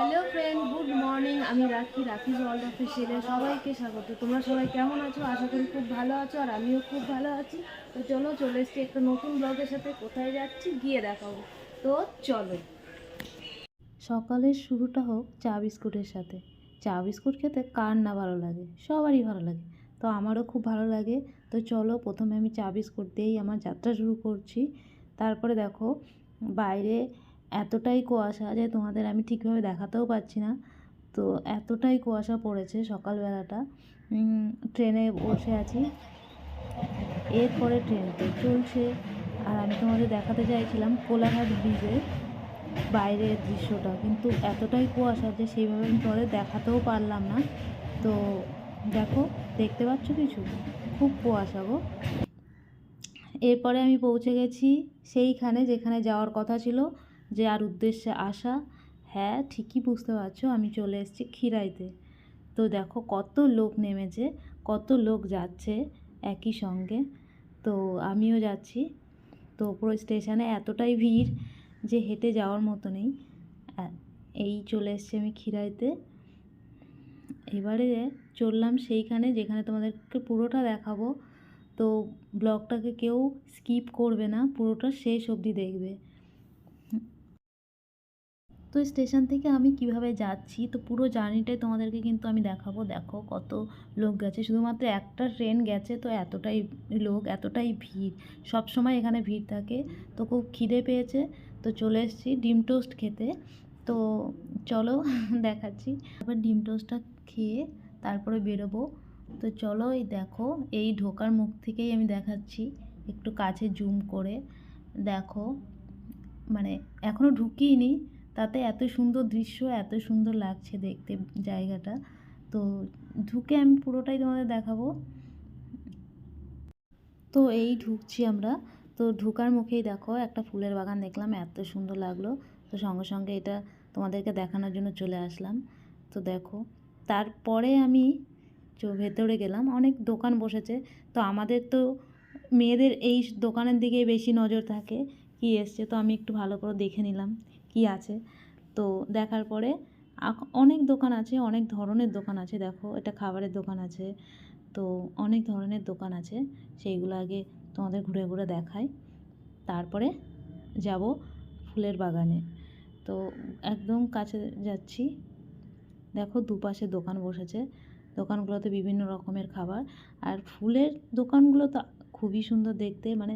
Hello friend good morning আমি রাখি রাখি ওয়ার্ল্ড অফিসিয়ালে সবাইকে স্বাগত। তোমরা সবাই কেমন আছো? আশা করি খুব ভালো আছো, আর আমিও খুব ভালো আছি। তো চলো, চলে এসছি একটা নতুন ব্লগের সাথে। কোথায় যাচ্ছি? গিয়ে দেখাবো। তো চলো। সকালের শুরুটা হোক চা বিস্কুটের সাথে। চা বিস্কুট খেতে কার না ভালো লাগে? সবারই ভালো লাগে। তো আমারও খুব ভালো লাগে। তো চলো, প্রথমে আমি চা বিস্কুট দিয়েই আমার যাত্রা শুরু করছি। তারপরে দেখো, বাইরে এতটাই কুয়াশা যে তোমাদের আমি ঠিকভাবে দেখাতেও পারছি না। তো এতটাই কুয়াশা পড়েছে সকালবেলাটা। ট্রেনে বসে আছি। এরপরে ট্রেন তো চলছে। আর আমি তোমাদের দেখাতে চাইছিলাম কোলাঘাট ব্রিজের বাইরের দৃশ্যটা। কিন্তু এতটাই কুয়াশা যে সেইভাবে আমি তোমাদের দেখাতেও পারলাম না। তো দেখো, দেখতে পাচ্ছ কিছু? খুব কুয়াশা গো। এরপরে আমি পৌঁছে গেছি সেইখানে যেখানে যাওয়ার কথা ছিল। যে আর উদ্দেশ্যে আসা হ্যাঁ ঠিকই বুঝতে পারছ, আমি চলে এসেছি খিরাইতে। তো দেখো কত লোক নেমেছে, কত লোক যাচ্ছে একই সঙ্গে। তো আমিও যাচ্ছি। তো পুরো স্টেশনে এতটাই ভিড় যে হেঁটে যাওয়ার মতো নেই। এই চলে এসেছি আমি খিরাইতে। এবারে চললাম সেইখানে যেখানে তোমাদেরকে পুরোটা দেখাবো। তো ব্লগটাকে কেউ স্কিপ করবে না, পুরোটা শেষ অবধি দেখবে। তো স্টেশন থেকে আমি কীভাবে যাচ্ছি? তো পুরো জার্নিটাই তোমাদেরকে কিন্তু আমি দেখাবো। দেখো কত লোক গেছে। শুধুমাত্র একটা ট্রেন গেছে তো এতটাই লোক, এতটাই ভিড়। সব সময় এখানে ভিড় থাকে। তো খুব খিদে পেয়েছে। তো চলে এসেছি ডিম টোস্ট খেতে। তো চলো দেখাচ্ছি। তারপর ডিম টোস্টটা খেয়ে তারপরে বেরোবো। তো চলো এই দেখো, এই ঢোকার মুখ থেকেই আমি দেখাচ্ছি। একটু কাছে জুম করে। দেখো মানে এখনও ঢুকিনি তাতে এত সুন্দর দৃশ্য, এত সুন্দর লাগছে দেখতে জায়গাটা। তো ঢুকে আমি পুরোটাই তোমাদের দেখাবো। তো এই ঢুকছি আমরা। তো ঢুকার মুখেই দেখো, একটা ফুলের বাগান দেখলাম, এত সুন্দর লাগল। তো সঙ্গে সঙ্গে এটা তোমাদেরকে দেখানোর জন্য চলে আসলাম। তো দেখো, তারপরে আমি ভেতরে গেলাম। অনেক দোকান বসেছে। তো আমাদের তো মেয়েদের এই দোকানের দিকেই বেশি নজর থাকে, কি এসছে। তো আমি একটু ভালো করে দেখে নিলাম। কি আছে? তো দেখার পরে অনেক দোকান আছে, অনেক ধরনের দোকান আছে, দেখো, এটা খাবারের দোকান আছে, তো অনেক ধরনের দোকান আছে, সেইগুলো আগে তোমাদের ঘুরে ঘুরে দেখাই। তারপরে যাব ফুলের বাগানে। তো একদম কাছে যাচ্ছি। দেখো দুপাশে দোকান বসেছে। দোকানগুলোতে বিভিন্ন রকমের খাবার। আর ফুলের দোকানগুলো তো খুবই সুন্দর দেখতে মানে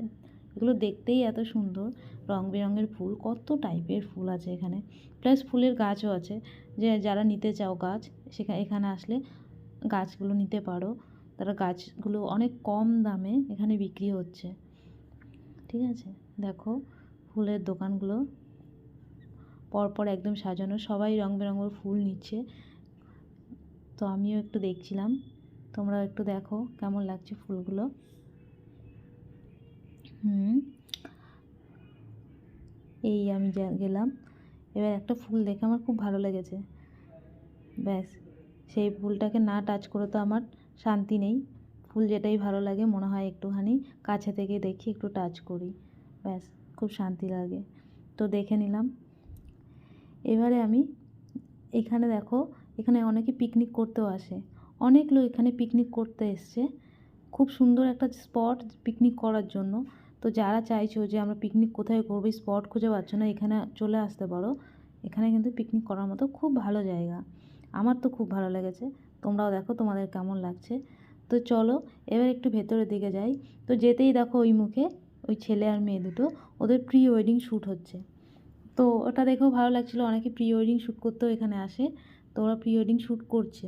এগুলো দেখতেই এত সুন্দর। রং বেরঙের ফুল, কত টাইপের ফুল আছে এখানে। প্লাস ফুলের গাছও আছে। যে যারা নিতে চাও গাছ সেখানে এখানে আসলে গাছগুলো নিতে পারো। তারা গাছগুলো অনেক কম দামে এখানে বিক্রি হচ্ছে। ঠিক আছে? দেখো, ফুলের দোকানগুলো পরপর একদম সাজানো। সবাই রং বেরঙের ফুল নিচ্ছে। তো আমিও একটু দেখছিলাম। তোমরাও একটু দেখো কেমন লাগছে ফুলগুলো। হুম। এই আমি যা গেলাম। এবার একটা ফুল দেখে আমার খুব ভালো লেগেছে। ব্যাস, সেই ফুলটাকে না টাচ করে তো আমার শান্তি নেই। ফুল যেটাই ভালো লাগে, মনে হয় একটুখানি কাছে থেকে দেখি, একটু টাচ করি। ব্যাস, খুব শান্তি লাগে। তো দেখে নিলাম। এবারে আমি এখানে দেখো, এখানে অনেকে পিকনিক করতেও আসে। অনেক লোক এখানে পিকনিক করতে এসছে। খুব সুন্দর একটা স্পট পিকনিক করার জন্য। তো যারা চাইছো যে আমরা পিকনিক কোথায় করব স্পট খুঁজে পাচ্ছ না, এখানে চলে আসতে পারো। এখানে কিন্তু পিকনিক করার মতো খুব ভালো জায়গা। আমার তো খুব ভালো লেগেছে। তোমরাও দেখো তোমাদের কেমন লাগছে। তো চলো, এবার একটু ভেতরের দিকে যাই। তো যেতেই দেখো ওই মুখে ওই ছেলে আর মেয়ে দুটো, ওদের প্রি ওয়েডিং শ্যুট হচ্ছে। তো ওটা দেখেও ভালো লাগছিল, অনেকে প্রি ওয়েডিং শ্যুট করতেও এখানে আসে। তো ওরা প্রি ওয়েডিং শ্যুট করছে।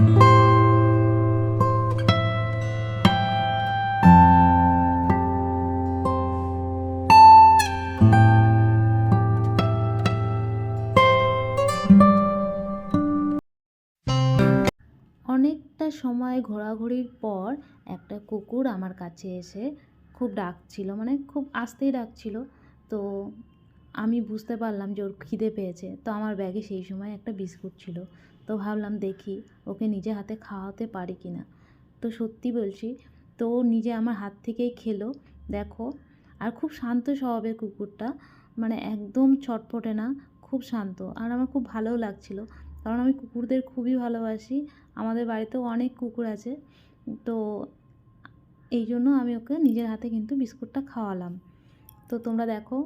অনেকটা সময় ঘোরাঘুরির পর একটা কুকুর আমার কাছে এসে খুব ডাকছিল মানে খুব আস্তেই ডাকছিল। তো আমি বুঝতে পারলাম যে ওর খিদে পেয়েছে। তো আমার ব্যাগে সেই সময় একটা বিস্কুট ছিল। তো ভাবলাম দেখি ওকে নিজে হাতে খাওয়াতে পারি কি না। তো সত্যি বলছি, তো নিজে আমার হাত থেকেই খেলো। দেখো, আর খুব শান্ত স্বভাবের কুকুরটা মানে একদম ছটফটে না, খুব শান্ত। আর আমার খুব ভালোও লাগছিল, কারণ আমি কুকুরদের খুবই ভালোবাসি। আমাদের বাড়িতেও অনেক কুকুর আছে। তো এই জন্য আমি ওকে নিজের হাতে কিন্তু বিস্কুটটা খাওয়ালাম। তো তোমরা দেখো